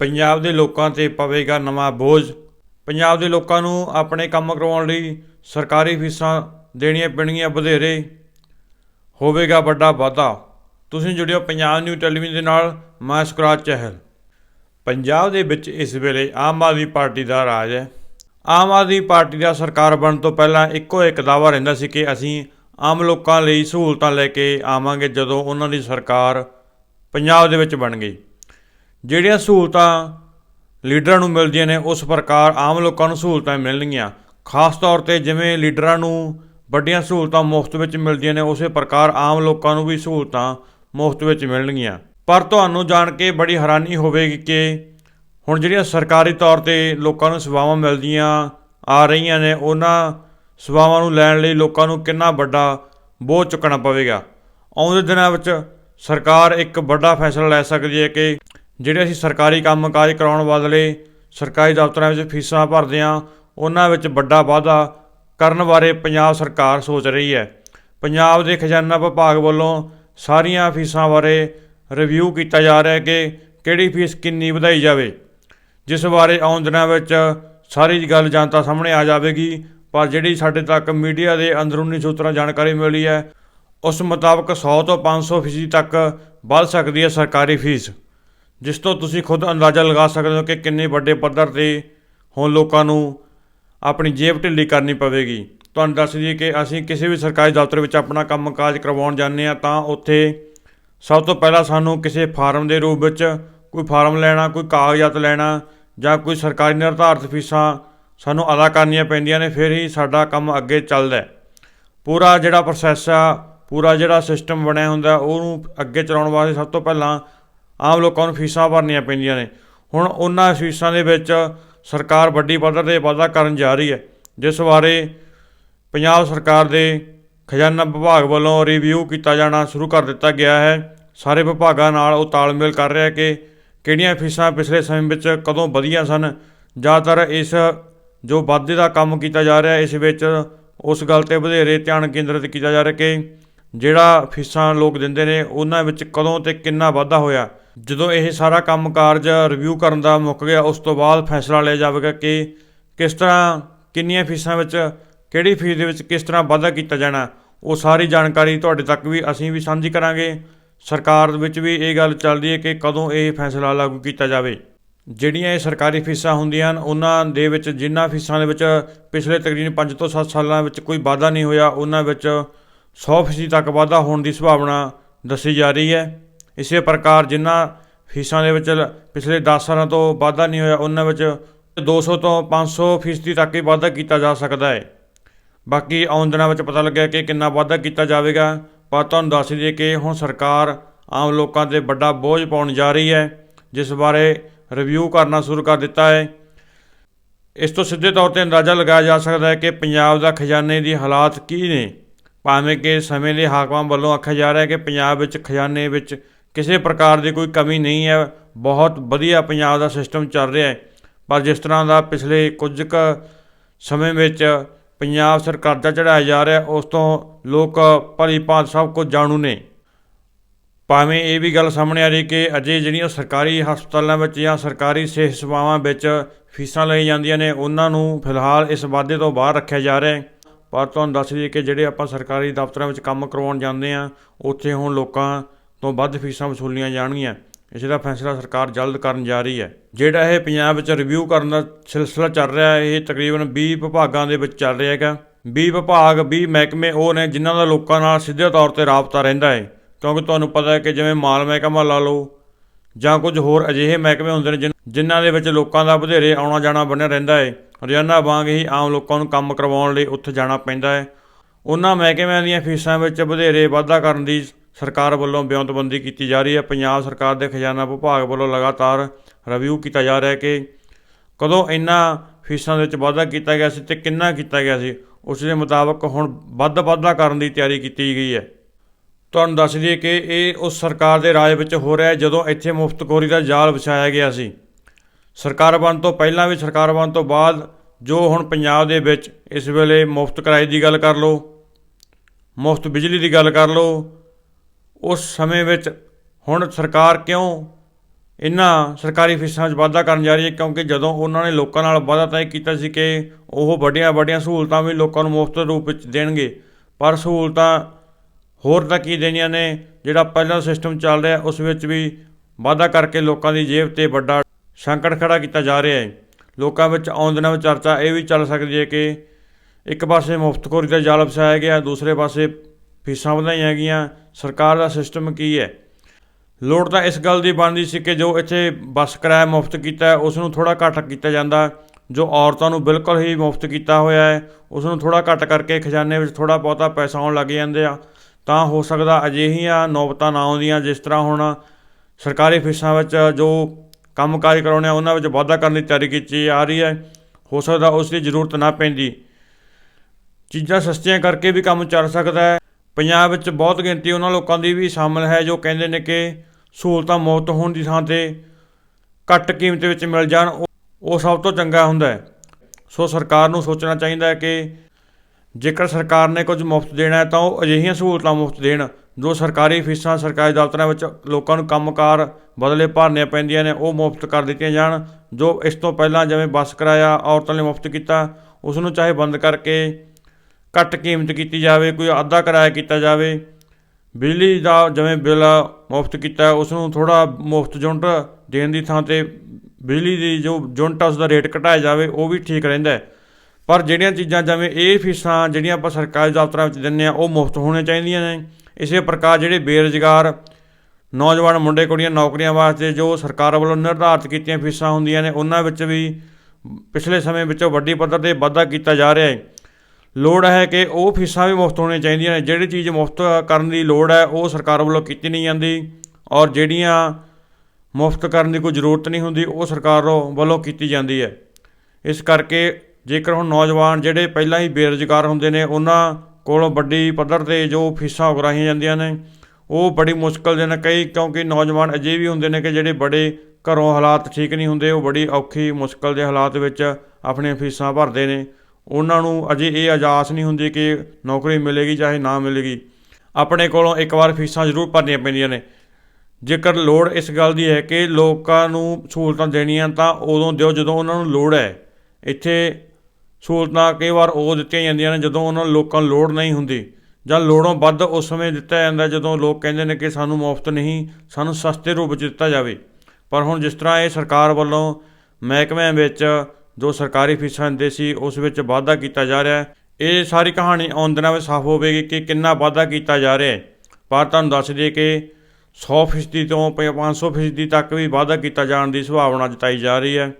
ਪੰਜਾਬ ਦੇ ਲੋਕਾਂ ਤੇ ਪਵੇਗਾ ਨਵਾਂ ਬੋਝ। ਪੰਜਾਬ ਦੇ ਲੋਕਾਂ ਨੂੰ ਆਪਣੇ ਕੰਮ ਕਰਵਾਉਣ ਲਈ ਸਰਕਾਰੀ ਫੀਸਾਂ ਦੇਣੀਆਂ ਪੈਣਗੀਆਂ ਵਧੇਰੇ। ਹੋਵੇਗਾ ਵੱਡਾ ਵਾਧਾ। ਤੁਸੀਂ ਜੁੜਿਓ ਪੰਜਾਬ ਨਿਊ ਟੈਲੀਵਿਜ਼ਨ ਦੇ ਨਾਲ, ਮੈਂ ਸੁਕਰਾਜ ਚਹਿਲ। ਪੰਜਾਬ ਦੇ ਵਿੱਚ ਇਸ ਵੇਲੇ ਆਮ ਆਦਮੀ ਪਾਰਟੀ ਦਾ ਰਾਜ ਹੈ। ਆਮ ਆਦਮੀ ਪਾਰਟੀ ਦਾ ਸਰਕਾਰ ਬਣਨ ਤੋਂ ਪਹਿਲਾਂ ਇੱਕੋ ਇੱਕ ਦਾਅਵਾ ਰਹਿੰਦਾ ਸੀ ਕਿ ਅਸੀਂ ਆਮ ਲੋਕਾਂ ਲਈ ਸਹੂਲਤਾਂ ਲੈ ਕੇ ਆਵਾਂਗੇ ਜਦੋਂ ਉਹਨਾਂ ਦੀ ਸਰਕਾਰ ਪੰਜਾਬ ਦੇ ਵਿੱਚ ਬਣ ਗਈ। ਜਿਹੜੀਆਂ ਸਹੂਲਤਾਂ ਲੀਡਰਾਂ ਨੂੰ ਮਿਲਦੀਆਂ ਨੇ, ਉਸ ਪ੍ਰਕਾਰ ਆਮ ਲੋਕਾਂ ਨੂੰ ਸਹੂਲਤਾਂ ਮਿਲਣਗੀਆਂ। ਖਾਸ ਤੌਰ ਤੇ ਜਿਵੇਂ ਲੀਡਰਾਂ ਨੂੰ ਵੱਡੀਆਂ ਸਹੂਲਤਾਂ ਮੁਫਤ ਵਿੱਚ ਮਿਲਦੀਆਂ ਨੇ, ਉਸੇ ਪ੍ਰਕਾਰ ਆਮ ਲੋਕਾਂ ਨੂੰ ਵੀ ਸਹੂਲਤਾਂ ਮੁਫਤ ਵਿੱਚ ਮਿਲਣਗੀਆਂ। ਪਰ ਤੁਹਾਨੂੰ ਜਾਣ ਕੇ ਬੜੀ ਹੈਰਾਨੀ ਹੋਵੇਗੀ ਕਿ ਹੁਣ ਜਿਹੜੀਆਂ ਸਰਕਾਰੀ ਤੌਰ ਤੇ ਲੋਕਾਂ ਨੂੰ ਸੇਵਾਵਾਂ ਮਿਲਦੀਆਂ ਆ ਰਹੀਆਂ ਨੇ, ਉਹਨਾਂ ਸੇਵਾਵਾਂ ਨੂੰ ਲੈਣ ਲਈ ਲੋਕਾਂ ਨੂੰ ਕਿੰਨਾ ਵੱਡਾ ਬੋਝ ਚੁੱਕਣਾ ਪਵੇਗਾ। ਆਉਂਦੇ ਦਿਨਾਂ ਵਿੱਚ ਸਰਕਾਰ ਇੱਕ ਵੱਡਾ ਫੈਸਲਾ ਲੈ ਸਕਦੀ ਹੈ ਕਿ ਜਿਹੜੇ ਅਸੀਂ ਸਰਕਾਰੀ ਕੰਮਕਾਜ ਕਰਾਉਣ ਬਦਲੇ ਸਰਕਾਰੀ ਦਫ਼ਤਰਾਂ ਵਿੱਚ ਫੀਸਾਂ ਭਰਦੇ ਹਾਂ, ਉਹਨਾਂ ਵਿੱਚ ਵੱਡਾ ਵਾਧਾ ਕਰਨ ਬਾਰੇ ਪੰਜਾਬ ਸਰਕਾਰ ਸੋਚ ਰਹੀ ਹੈ। ਪੰਜਾਬ ਦੇ ਖਜ਼ਾਨਾ ਵਿਭਾਗ ਵੱਲੋਂ ਸਾਰੀਆਂ ਫੀਸਾਂ ਬਾਰੇ ਰਿਵਿਊ ਕੀਤਾ ਜਾ ਰਿਹਾ ਹੈ ਕਿ ਕਿਹੜੀ ਫੀਸ ਕਿੰਨੀ ਵਧਾਈ ਜਾਵੇ। ਜਿਸ ਬਾਰੇ ਆਉਣ ਦਿਨਾਂ ਵਿੱਚ ਸਾਰੀ ਗੱਲ ਜਨਤਾ ਸਾਹਮਣੇ ਆ ਜਾਵੇਗੀ, ਪਰ ਜਿਹੜੀ ਸਾਡੇ ਤੱਕ ਮੀਡੀਆ ਦੇ ਅੰਦਰੂਨੀ ਸੂਤਰਾਂ ਜਾਣਕਾਰੀ ਮਿਲੀ ਹੈ, ਉਸ ਮੁਤਾਬਕ 100 ਤੋਂ 500 ਫੀਸਦੀ ਤੱਕ ਵੱਧ ਸਕਦੀ ਹੈ ਸਰਕਾਰੀ ਫੀਸ। ਜਿਸ ਤੋਂ ਤੁਸੀਂ ਖੁਦ ਅੰਦਾਜ਼ਾ ਲਗਾ ਸਕਦੇ ਹੋ ਕਿ ਕਿੰਨੇ ਵੱਡੇ ਪੱਧਰ ਤੇ ਹੁਣ ਲੋਕਾਂ ਨੂੰ ਆਪਣੀ ਜੇਬ ਢਿੱਲੀ ਕਰਨੀ ਪਵੇਗੀ। ਤੁਹਾਨੂੰ ਦੱਸ ਦਈਏ ਕਿ ਅਸੀਂ ਕਿਸੇ ਵੀ ਸਰਕਾਰੀ ਦਫ਼ਤਰ ਵਿੱਚ ਆਪਣਾ ਕੰਮਕਾਜ ਕਰਵਾਉਣ ਜਾਂਦੇ ਹਾਂ ਤਾਂ ਉੱਥੇ ਸਭ ਤੋਂ ਪਹਿਲਾਂ ਸਾਨੂੰ ਕਿਸੇ ਫਾਰਮ ਦੇ ਰੂਪ ਵਿੱਚ ਕੋਈ ਫਾਰਮ ਲੈਣਾ, ਕੋਈ ਕਾਗਜ਼ਾਤ ਲੈਣਾ ਜਾਂ ਕੋਈ ਸਰਕਾਰੀ ਨਿਰਧਾਰਤ ਫੀਸਾਂ ਸਾਨੂੰ ਅਦਾ ਕਰਨੀਆਂ ਪੈਂਦੀਆਂ ਨੇ, ਫਿਰ ਹੀ ਸਾਡਾ ਕੰਮ ਅੱਗੇ ਚੱਲਦਾ ਹੈ। ਪੂਰਾ ਜਿਹੜਾ ਪ੍ਰੋਸੈਸ ਆ, ਪੂਰਾ ਜਿਹੜਾ ਸਿਸਟਮ ਬਣਿਆ ਹੁੰਦਾ, ਉਹਨੂੰ ਅੱਗੇ ਚਲਾਉਣ ਵਾਸਤੇ ਸਭ ਤੋਂ ਪਹਿਲਾਂ ਆਮ ਲੋਕਾਂ ਨੂੰ ਫੀਸਾਂ ਭਰਨੀਆਂ ਪੈਂਦੀਆਂ ਨੇ। ਹੁਣ ਉਹਨਾਂ ਫੀਸਾਂ ਦੇ ਵਿੱਚ ਸਰਕਾਰ ਵੱਡੀ ਪੱਧਰ ਤੇ ਵਾਧਾ ਕਰਨ ਜਾ ਰਹੀ ਹੈ। ਜਿਸ ਬਾਰੇ ਪੰਜਾਬ ਸਰਕਾਰ ਦੇ ਖਜ਼ਾਨਾ ਵਿਭਾਗ ਵੱਲੋਂ ਰਿਵਿਊ ਕੀਤਾ ਜਾਣਾ ਸ਼ੁਰੂ ਕਰ ਦਿੱਤਾ ਗਿਆ ਹੈ। ਸਾਰੇ ਵਿਭਾਗਾਂ ਨਾਲ ਉਹ ਤਾਲਮੇਲ ਕਰ ਰਿਹਾ ਕਿ ਕਿਹੜੀਆਂ ਫੀਸਾਂ ਪਿਛਲੇ ਸਮੇਂ ਵਿੱਚ ਕਦੋਂ ਵਧੀਆਂ ਸਨ। ਜ਼ਿਆਦਾਤਰ ਇਸ ਜੋ ਵਾਧੇ ਦਾ ਕੰਮ ਕੀਤਾ ਜਾ ਰਿਹਾ, ਇਸ ਵਿੱਚ ਉਸ ਗੱਲ ਤੇ ਵਧੇਰੇ ਧਿਆਨ ਕੇਂਦਰਿਤ ਕੀਤਾ ਜਾ ਰਿਹਾ ਕਿ ਜਿਹੜਾ ਫੀਸਾਂ ਲੋਕ ਦਿੰਦੇ ਨੇ, ਉਹਨਾਂ ਵਿੱਚ ਕਦੋਂ ਤੇ ਕਿੰਨਾ ਵਾਧਾ ਹੋਇਆ। ਜਦੋਂ ਇਹ ਸਾਰਾ ਕੰਮ ਕਾਰਜ ਰਿਵਿਊ ਕਰਨ ਦਾ ਮੁੱਕ ਗਿਆ, ਉਸ ਤੋਂ ਬਾਅਦ ਫੈਸਲਾ ਲਿਆ ਜਾਵੇਗਾ ਕਿ ਕਿਸ ਤਰ੍ਹਾਂ, ਕਿੰਨੀਆਂ ਫੀਸਾਂ ਵਿੱਚ, ਕਿਹੜੀ ਫੀਸ ਦੇ ਵਿੱਚ ਕਿਸ ਤਰ੍ਹਾਂ ਵਾਧਾ ਕੀਤਾ ਜਾਣਾ, ਉਹ ਸਾਰੀ ਜਾਣਕਾਰੀ ਤੁਹਾਡੇ ਤੱਕ ਵੀ ਅਸੀਂ ਵੀ ਸਾਂਝੀ ਕਰਾਂਗੇ। ਸਰਕਾਰ ਵਿੱਚ ਵੀ ਇਹ ਗੱਲ ਚੱਲਦੀ ਹੈ ਕਿ ਕਦੋਂ ਇਹ ਫੈਸਲਾ ਲਾਗੂ ਕੀਤਾ ਜਾਵੇ। ਜਿਹੜੀਆਂ ਇਹ ਸਰਕਾਰੀ ਫੀਸਾਂ ਹੁੰਦੀਆਂ ਹਨ, ਉਹਨਾਂ ਦੇ ਵਿੱਚ ਜਿਨ੍ਹਾਂ ਫੀਸਾਂ ਦੇ ਵਿੱਚ ਪਿਛਲੇ ਤਕਰੀਬਨ 5 ਤੋਂ 7 ਸਾਲਾਂ ਵਿੱਚ ਕੋਈ ਵਾਧਾ ਨਹੀਂ ਹੋਇਆ, ਉਹਨਾਂ ਵਿੱਚ 100% ਤੱਕ ਵਾਧਾ ਹੋਣ ਦੀ ਸੰਭਾਵਨਾ ਦੱਸੀ ਜਾ ਰਹੀ ਹੈ। ਇਸੇ ਪ੍ਰਕਾਰ ਜਿਨ੍ਹਾਂ ਫੀਸਾਂ ਦੇ ਵਿੱਚ ਪਿਛਲੇ 10 ਸਾਲਾਂ ਤੋਂ ਵਾਧਾ ਨਹੀਂ ਹੋਇਆ, ਉਹਨਾਂ ਵਿੱਚ 200 ਤੋਂ 500 ਫੀਸਦੀ ਤੱਕ ਹੀ ਵਾਧਾ ਕੀਤਾ ਜਾ ਸਕਦਾ ਹੈ। ਬਾਕੀ ਆਉਣ ਦਿਨਾਂ ਵਿੱਚ ਪਤਾ ਲੱਗਿਆ ਕਿ ਕਿੰਨਾ ਵਾਧਾ ਕੀਤਾ ਜਾਵੇਗਾ, ਪਰ ਤੁਹਾਨੂੰ ਦੱਸ ਦਈਏ ਕਿ ਹੁਣ ਸਰਕਾਰ ਆਮ ਲੋਕਾਂ ਤੇ ਵੱਡਾ ਬੋਝ ਪਾਉਣ ਜਾ ਰਹੀ ਹੈ, ਜਿਸ ਬਾਰੇ ਰਿਵਿਊ ਕਰਨਾ ਸ਼ੁਰੂ ਕਰ ਦਿੱਤਾ ਹੈ। ਇਸ ਤੋਂ ਸਿੱਧੇ ਤੌਰ ਤੇ ਅੰਦਾਜ਼ਾ ਲਗਾਇਆ ਜਾ ਸਕਦਾ ਹੈ ਕਿ ਪੰਜਾਬ ਦਾ ਖਜ਼ਾਨੇ ਦੀ ਹਾਲਾਤ ਕੀ ਨੇ। ਭਾਵੇਂ ਕਿ ਸਮੇਂ ਦੇ ਹਾਕਮਾਂ ਵੱਲੋਂ ਆਖਿਆ ਜਾ ਰਿਹਾ ਹੈ ਕਿ ਪੰਜਾਬ ਵਿੱਚ ਖਜ਼ਾਨੇ ਵਿੱਚ ਕਿਸੇ ਪ੍ਰਕਾਰ ਦੀ ਕੋਈ ਕਮੀ ਨਹੀਂ ਹੈ। ਬਹੁਤ ਵਧੀਆ ਪੰਜਾਬ ਦਾ ਸਿਸਟਮ ਚੱਲ ਰਿਹਾ ਹੈ। ਪਰ ਜਿਸ ਤਰ੍ਹਾਂ ਦਾ ਪਿਛਲੇ ਕੁਝ ਕੁ ਸਮੇਂ ਵਿੱਚ ਪੰਜਾਬ ਸਰਕਾਰ ਦਾ ਚੜਾਇਆ ਜਾ ਰਿਹਾ, ਉਸ ਤੋਂ ਲੋਕ ਭਲੀ ਭਾਂਤ ਸਭ ਕੁਝ ਜਾਣੂ ਨੇ। ਭਾਵੇਂ ਇਹ ਵੀ ਗੱਲ ਸਾਹਮਣੇ ਆ ਰਹੀ ਕਿ ਅਜੇ ਜਿਹੜੀਆਂ ਸਰਕਾਰੀ ਹਸਪਤਾਲਾਂ ਵਿੱਚ ਜਾਂ ਸਰਕਾਰੀ ਸਿਹਤ ਸੇਵਾਵਾਂ ਵਿੱਚ ਫੀਸਾਂ ਲਈ ਜਾਂਦੀਆਂ ਨੇ, ਉਹਨਾਂ ਨੂੰ ਫਿਲਹਾਲ ਇਸ ਵਾਅਦੇ ਤੋਂ ਬਾਹਰ ਰੱਖਿਆ ਜਾ ਰਿਹਾ ਹੈ। ਪਰ ਤੁਹਾਨੂੰ ਦੱਸ ਦਈਏ ਕਿ ਜਿਹੜੇ ਆਪਾਂ ਸਰਕਾਰੀ ਦਫ਼ਤਰਾਂ ਵਿੱਚ ਕੰਮ ਕਰਵਾਉਣ ਜਾਂਦੇ ਆ ਉੱਥੇ ਹੁਣ ਲੋਕਾਂ ਤੋਂ ਵੱਧ ਫੀਸਾਂ ਵਸੂਲੀਆਂ ਜਾਣਗੀਆਂ। ਇਸ ਦਾ ਫੈਸਲਾ ਸਰਕਾਰ ਜਲਦ ਕਰਨ ਜਾ ਰਹੀ ਹੈ। ਜਿਹੜਾ ਇਹ ਪੰਜਾਬ ਵਿੱਚ ਰਿਵਿਊ ਕਰਨ ਦਾ ਸਿਲਸਿਲਾ ਚੱਲ ਰਿਹਾ ਹੈ, ਇਹ ਤਕਰੀਬਨ 20 ਵਿਭਾਗਾਂ ਦੇ ਵਿੱਚ ਚੱਲ ਰਿਹਾ ਹੈਗਾ। 20 ਵਿਭਾਗ 20 ਮਹਿਕਮੇ ਉਹ ਨੇ ਜਿਨ੍ਹਾਂ ਦਾ ਲੋਕਾਂ ਨਾਲ ਸਿੱਧੇ ਤੌਰ ਤੇ ਰਾਬਤਾ ਰਹਿੰਦਾ ਹੈ। ਕਿਉਂਕਿ ਤੁਹਾਨੂੰ ਪਤਾ ਹੈ ਕਿ ਜਿਵੇਂ ਮਾਲ ਮਹਿਕਮਾ ਲਾ ਲਓ ਜਾਂ ਕੁਝ ਹੋਰ ਅਜਿਹੇ ਮਹਿਕਮੇ ਹੁੰਦੇ ਨੇ ਜਿਨ- ਜਿਨ੍ਹਾਂ ਦੇ ਵਿੱਚ ਲੋਕਾਂ ਦਾ ਵਧੇਰੇ ਆਉਣਾ ਜਾਣਾ ਬਣਿਆ ਰਹਿੰਦਾ ਹੈ। ਰੋਜ਼ਾਨਾ ਵਾਂਗ ਹੀ ਆਮ ਲੋਕਾਂ ਨੂੰ ਕੰਮ ਕਰਵਾਉਣ ਲਈ ਉੱਥੇ ਜਾਣਾ ਪੈਂਦਾ ਹੈ। ਉਹਨਾਂ ਮਹਿਕਮਿਆਂ ਦੀਆਂ ਫੀਸਾਂ ਵਿੱਚ ਵਧੇਰੇ ਵਾਧਾ ਕਰਨ ਦੀ ਸਰਕਾਰ ਵੱਲੋਂ ਬਿਉਂਤਬੰਦੀ ਕੀਤੀ ਜਾ ਰਹੀ ਹੈ। ਪੰਜਾਬ ਸਰਕਾਰ ਦੇ ਖਜ਼ਾਨਾ ਵਿਭਾਗ ਵੱਲੋਂ ਲਗਾਤਾਰ ਰਿਵਿਊ ਕੀਤਾ ਜਾ ਰਿਹਾ ਹੈ ਕਿ ਕਦੋਂ ਇੰਨਾ ਫੀਸਾਂ ਦੇ ਵਿੱਚ ਵਾਧਾ ਕੀਤਾ ਗਿਆ ਸੀ ਤੇ ਕਿੰਨਾ ਕੀਤਾ ਗਿਆ ਸੀ। ਉਸ ਦੇ ਮੁਤਾਬਕ ਹੁਣ ਵੱਧ ਵਾਧਾ ਕਰਨ ਦੀ ਤਿਆਰੀ ਕੀਤੀ ਗਈ ਹੈ। ਤੁਹਾਨੂੰ ਦੱਸ ਦਈਏ ਕਿ ਇਹ ਉਸ ਸਰਕਾਰ ਦੇ ਰਾਜ ਵਿੱਚ ਹੋ ਰਿਹਾ ਹੈ ਜਦੋਂ ਇੱਥੇ ਮੁਫਤਖੋਰੀ ਦਾ ਜਾਲ ਵਿਛਾਇਆ ਗਿਆ ਸੀ। ਸਰਕਾਰ ਬਣਨ ਤੋਂ ਪਹਿਲਾਂ ਵੀ, ਸਰਕਾਰ ਬਣਨ ਤੋਂ ਬਾਅਦ ਜੋ ਹੁਣ ਪੰਜਾਬ ਦੇ ਵਿੱਚ ਇਸ ਵੇਲੇ ਮੁਫਤ ਕਿਰਾਏ ਦੀ ਗੱਲ ਕਰ ਲਓ, ਮੁਫਤ ਬਿਜਲੀ ਦੀ ਗੱਲ ਕਰ ਲਓ ਉਸ ਸਮੇਂ ਵਿੱਚ ਹੁਣ ਸਰਕਾਰ ਕਿਉਂ ਇਹਨਾਂ ਸਰਕਾਰੀ ਫੀਸਾਂ 'ਚ ਵਾਧਾ ਕਰਨ ਜਾ ਰਹੀ ਹੈ? ਕਿਉਂਕਿ ਜਦੋਂ ਉਹਨਾਂ ਨੇ ਲੋਕਾਂ ਨਾਲ ਵਾਅਦਾ ਤੈਅ ਕੀਤਾ ਸੀ ਕਿ ਉਹ ਵੱਡੀਆਂ ਵੱਡੀਆਂ ਸਹੂਲਤਾਂ ਵੀ ਲੋਕਾਂ ਨੂੰ ਮੁਫਤ ਰੂਪ ਵਿੱਚ ਦੇਣਗੇ। ਪਰ ਸਹੂਲਤਾਂ ਹੋਰ ਤਾਂ ਕੀ ਦੇਣੀਆਂ ਨੇ? ਜਿਹੜਾ ਪਹਿਲਾਂ ਸਿਸਟਮ ਚੱਲ ਰਿਹਾ, ਉਸ ਵਿੱਚ ਵੀ ਵਾਧਾ ਕਰਕੇ ਲੋਕਾਂ ਦੀ ਜੇਬ ਤੇ ਵੱਡਾ ਸੰਕਟ ਖੜਾ ਕੀਤਾ ਜਾ ਰਿਹਾ ਹੈ। ਲੋਕਾਂ ਵਿੱਚ ਆਉਣ ਦਿਨਾਂ ਵਿੱਚ ਚਰਚਾ ਇਹ ਵੀ ਚੱਲ ਸਕਦੀ ਹੈ ਕਿ ਇੱਕ ਪਾਸੇ ਮੁਫਤਖੋਰੀ ਦਾ ਜਾਲ ਵਸਾਇਆ ਗਿਆ, ਦੂਸਰੇ ਪਾਸੇ ਫੀਸਾਂ ਵਧਾਈਆਂ ਗਈਆਂ। ਸਰਕਾਰ ਦਾ ਸਿਸਟਮ ਕੀ ਹੈ? ਲੋੜ ਤਾਂ ਇਸ ਗੱਲ ਦੀ ਬਣਦੀ ਸੀ ਕਿ ਜੋ ਇੱਥੇ ਬੱਸ ਕਿਰਾਇਆ ਮੁਫਤ ਕੀਤਾ ਹੈ ਉਸ ਨੂੰ ਥੋੜਾ ਘੱਟ ਕੀਤਾ ਜਾਂਦਾ। ਜੋ ਔਰਤਾਂ ਨੂੰ ਬਿਲਕੁਲ ਹੀ ਮੁਫਤ ਕੀਤਾ ਹੋਇਆ ਹੈ ਉਸ ਨੂੰ ਥੋੜਾ ਘੱਟ ਕਰਕੇ ਖਜ਼ਾਨੇ ਵਿੱਚ ਥੋੜਾ ਬਹੁਤਾ ਪੈਸਾ ਆਉਣ ਲੱਗ ਜਾਂਦੇ ਆ। ਤਾਂ ਹੋ ਸਕਦਾ ਅਜਿਹੀਆਂ ਨੌਬਤਾਂ ਨਾ ਆਉਂਦੀਆਂ, ਜਿਸ ਤਰ੍ਹਾਂ ਹੁਣ ਸਰਕਾਰੀ ਫੀਸਾਂ ਵਿੱਚ ਜੋ ਕੰਮਕਾਜ ਕਰਾਉਣੇ ਆ, ਉਹਨਾਂ ਵਿੱਚ ਵਾਧਾ ਕਰਨ ਦੀ ਤਿਆਰੀ ਕੀਤੀ ਜਾ ਰਹੀ ਹੈ। ਹੋ ਸਕਦਾ ਉਸ ਦੀ ਜ਼ਰੂਰਤ ਨਾ ਪੈਂਦੀ। ਚੀਜ਼ਾਂ ਸਸਤੀਆਂ ਕਰਕੇ ਵੀ ਕੰਮ ਚੱਲ ਸਕਦਾ ਹੈ। ਪੰਜਾਬ ਵਿੱਚ ਬਹੁਤ ਗਿਣਤੀ ਉਹਨਾਂ ਲੋਕਾਂ ਦੀ ਵੀ ਸ਼ਾਮਲ ਹੈ ਜੋ ਕਹਿੰਦੇ ਨੇ ਕਿ ਸਹੂਲਤਾਂ ਮੁਫਤ ਹੋਣ ਦੀ ਥਾਂ ਤੇ ਘੱਟ ਕੀਮਤ ਵਿੱਚ ਮਿਲ ਜਾਣ, ਉਹ- ਸਭ ਤੋਂ ਚੰਗਾ ਹੁੰਦਾ ਹੈ। ਸੋ ਸਰਕਾਰ ਨੂੰ ਸੋਚਣਾ ਚਾਹੀਦਾ ਹੈ ਕਿ ਜੇਕਰ ਸਰਕਾਰ ਨੇ ਕੁਝ ਮੁਫਤ ਦੇਣਾ ਹੈ ਤਾਂ ਉਹ ਅਜਿਹੀਆਂ ਸਹੂਲਤਾਂ ਮੁਫਤ ਦੇਣ, ਜੋ ਸਰਕਾਰੀ ਫੀਸਾਂ, ਸਰਕਾਰੀ ਦਫ਼ਤਰਾਂ ਵਿੱਚ ਲੋਕਾਂ ਨੂੰ ਕੰਮਕਾਰ ਬਦਲੇ ਭਰਨੀਆਂ ਪੈਂਦੀਆਂ ਨੇ, ਉਹ ਮੁਫਤ ਕਰ ਦਿੱਤੀਆਂ ਜਾਣ, ਜੋ ਇਸ ਤੋਂ ਪਹਿਲਾਂ ਜਿਵੇਂ ਬੱਸ ਕਿਰਾਇਆ ਔਰਤਾਂ ਲਈ ਮੁਫਤ ਕੀਤਾ, ਉਸ ਨੂੰ ਚਾਹੇ ਬੰਦ ਕਰਕੇ ਘੱਟ ਕੀਮਤ ਕੀਤੀ ਜਾਵੇ, ਕੋਈ ਅੱਧਾ ਕਿਰਾਇਆ ਕੀਤਾ ਜਾਵੇ, ਬਿਜਲੀ ਦਾ ਜਿਵੇਂ ਬਿੱਲ ਮੁਫਤ ਕੀਤਾ ਉਸ ਨੂੰ ਥੋੜਾ ਮੁਫਤ ਯੂਨਿਟ ਦੇਣ ਦੀ ਥਾਂ ਤੇ ਬਿਜਲੀ ਦੀ ਜੋ ਯੂਨਿਟ ਆ ਉਸ ਦਾ ਰੇਟ ਘਟਾਇਆ ਜਾਵੇ, ਉਹ ਵੀ ਠੀਕ ਰਹਿੰਦਾ ਪਰ ਜਿਹੜੀਆਂ ਚੀਜ਼ਾਂ ਜਿਵੇਂ ਇਹ ਫੀਸਾਂ ਜਿਹੜੀਆਂ ਆਪਾਂ ਸਰਕਾਰੀ ਦਫ਼ਤਰਾਂ ਵਿੱਚ ਦਿੰਦੇ ਆ ਉਹ ਮੁਫਤ ਹੋਣੀਆਂ ਚਾਹੀਦੀਆਂ ਨੇ। ਇਸੇ ਪ੍ਰਕਾਰ ਜਿਹੜੇ ਬੇਰੁਜ਼ਗਾਰ ਨੌਜਵਾਨ ਮੁੰਡੇ, ਕੁੜੀਆਂ ਨੌਕਰੀਆਂ ਵਾਸਤੇ ਜੋ ਸਰਕਾਰ ਵੱਲੋਂ ਨਿਰਧਾਰਿਤ ਕੀਤੀਆਂ ਫੀਸਾਂ ਹੁੰਦੀਆਂ ਨੇ, ਉਹਨਾਂ ਵਿੱਚ ਵੀ ਪਿਛਲੇ ਸਮੇਂ ਵਿੱਚੋਂ ਵੱਡੀ ਪੱਧਰ ਤੇ ਵਾਧਾ ਕੀਤਾ ਜਾ ਰਿਹਾ ਹੈ। ਲੋੜ ਹੈ ਕਿ ਉਹ ਫੀਸਾਂ ਵੀ ਮੁਫਤ ਹੋਣੀਆਂ ਚਾਹੀਦੀਆਂ ਨੇ। ਜਿਹੜੀ ਚੀਜ਼ ਮੁਫਤ ਕਰਨ ਦੀ ਲੋੜ ਹੈ, ਉਹ ਸਰਕਾਰ ਵੱਲੋਂ ਕੀਤੀ ਨਹੀਂ ਜਾਂਦੀ ਔਰ ਜਿਹੜੀਆਂ ਮੁਫਤ ਕਰਨ ਦੀ ਕੋਈ ਜ਼ਰੂਰਤ ਨਹੀਂ ਹੁੰਦੀ, ਉਹ ਸਰਕਾਰ ਵੱਲੋਂ ਕੀਤੀ ਜਾਂਦੀ ਹੈ। ਇਸ ਕਰਕੇ ਜੇਕਰ ਹੁਣ ਨੌਜਵਾਨ ਜਿਹੜੇ ਪਹਿਲਾਂ ਹੀ ਬੇਰੁਜ਼ਗਾਰ ਹੁੰਦੇ ਨੇ, ਉਹਨਾਂ ਕੋਲੋਂ ਵੱਡੀ ਪੱਧਰ ਤੇ ਜੋ ਫੀਸਾਂ ਉਗਰਾਹੀਆਂ ਜਾਂਦੀਆਂ ਨੇ, ਉਹ ਬੜੀ ਮੁਸ਼ਕਲ ਦੇ ਨਾਲ ਕਈ, ਕਿਉਂਕਿ ਨੌਜਵਾਨ ਅਜੇ ਵੀ ਹੁੰਦੇ ਨੇ ਕਿ ਜਿਹੜੇ ਬੜੇ ਘਰੋਂ ਹਾਲਾਤ ਠੀਕ ਨਹੀਂ ਹੁੰਦੇ, ਉਹ ਬੜੀ ਔਖੀ, ਮੁਸ਼ਕਲ ਦੇ ਹਾਲਾਤ ਵਿੱਚ ਆਪਣੀਆਂ ਫੀਸਾਂ ਭਰਦੇ ਨੇ। ਉਹਨਾਂ ਨੂੰ ਅਜੇ ਇਹ ਆਜਾਸ ਨਹੀਂ ਹੁੰਦੀ ਕਿ ਨੌਕਰੀ ਮਿਲੇਗੀ ਚਾਹੇ ਨਾ ਮਿਲੇਗੀ। ਆਪਣੇ ਕੋਲੋਂ ਇੱਕ ਵਾਰ ਫੀਸਾਂ ਜ਼ਰੂਰ ਭਰਨੀਆਂ ਪੈਂਦੀਆਂ ਨੇ। ਜੇਕਰ ਲੋੜ ਇਸ ਗੱਲ ਦੀ ਹੈ ਕਿ ਲੋਕਾਂ ਨੂੰ ਸਹੂਲਤਾਂ ਦੇਣੀਆਂ ਤਾਂ ਉਦੋਂ ਦਿਓ ਜਦੋਂ ਉਹਨਾਂ ਨੂੰ ਲੋੜ ਹੈ। ਇੱਥੇ ਸਹੂਲਤਾਂ ਕਈ ਵਾਰ ਉਹ ਦਿੱਤੀਆਂ ਜਾਂਦੀਆਂ ਨੇ ਜਦੋਂ ਉਹਨਾਂ ਲੋਕਾਂ ਨੂੰ ਲੋੜ ਨਹੀਂ ਹੁੰਦੀ ਜਾਂ ਲੋੜੋਂ ਵੱਧ ਉਸ ਸਮੇਂ ਦਿੱਤਾ ਜਾਂਦਾ ਜਦੋਂ ਲੋਕ ਕਹਿੰਦੇ ਨੇ ਕਿ ਸਾਨੂੰ ਮੁਫਤ ਨਹੀਂ, ਸਾਨੂੰ ਸਸਤੇ ਰੂਪ ਵਿੱਚ ਦਿੱਤਾ ਜਾਵੇ। ਪਰ ਹੁਣ ਜਿਸ ਤਰ੍ਹਾਂ ਇਹ ਸਰਕਾਰ ਵੱਲੋਂ ਮਹਿਕਮਿਆਂ ਵਿੱਚ ਜੋ ਸਰਕਾਰੀ ਫੀਸਾਂ ਦਿੰਦੇ ਸੀ, ਉਸ ਵਿੱਚ ਵਾਧਾ ਕੀਤਾ ਜਾ ਰਿਹਾ ਹੈ। ਇਹ ਸਾਰੀ ਕਹਾਣੀ ਆਉਣ ਦਿਨਾਂ ਵਿੱਚ ਸਾਫ਼ ਹੋਵੇਗੀ ਕਿ ਕਿੰਨਾ ਵਾਧਾ ਕੀਤਾ ਜਾ ਰਿਹਾ ਹੈ। ਪਰ ਤੁਹਾਨੂੰ ਦੱਸ ਦਈਏ ਕਿ 100% ਤੋਂ 500% ਤੱਕ ਵੀ ਵਾਧਾ ਕੀਤਾ ਜਾਣ ਦੀ ਸੰਭਾਵਨਾ ਜਤਾਈ ਜਾ ਰਹੀ ਹੈ।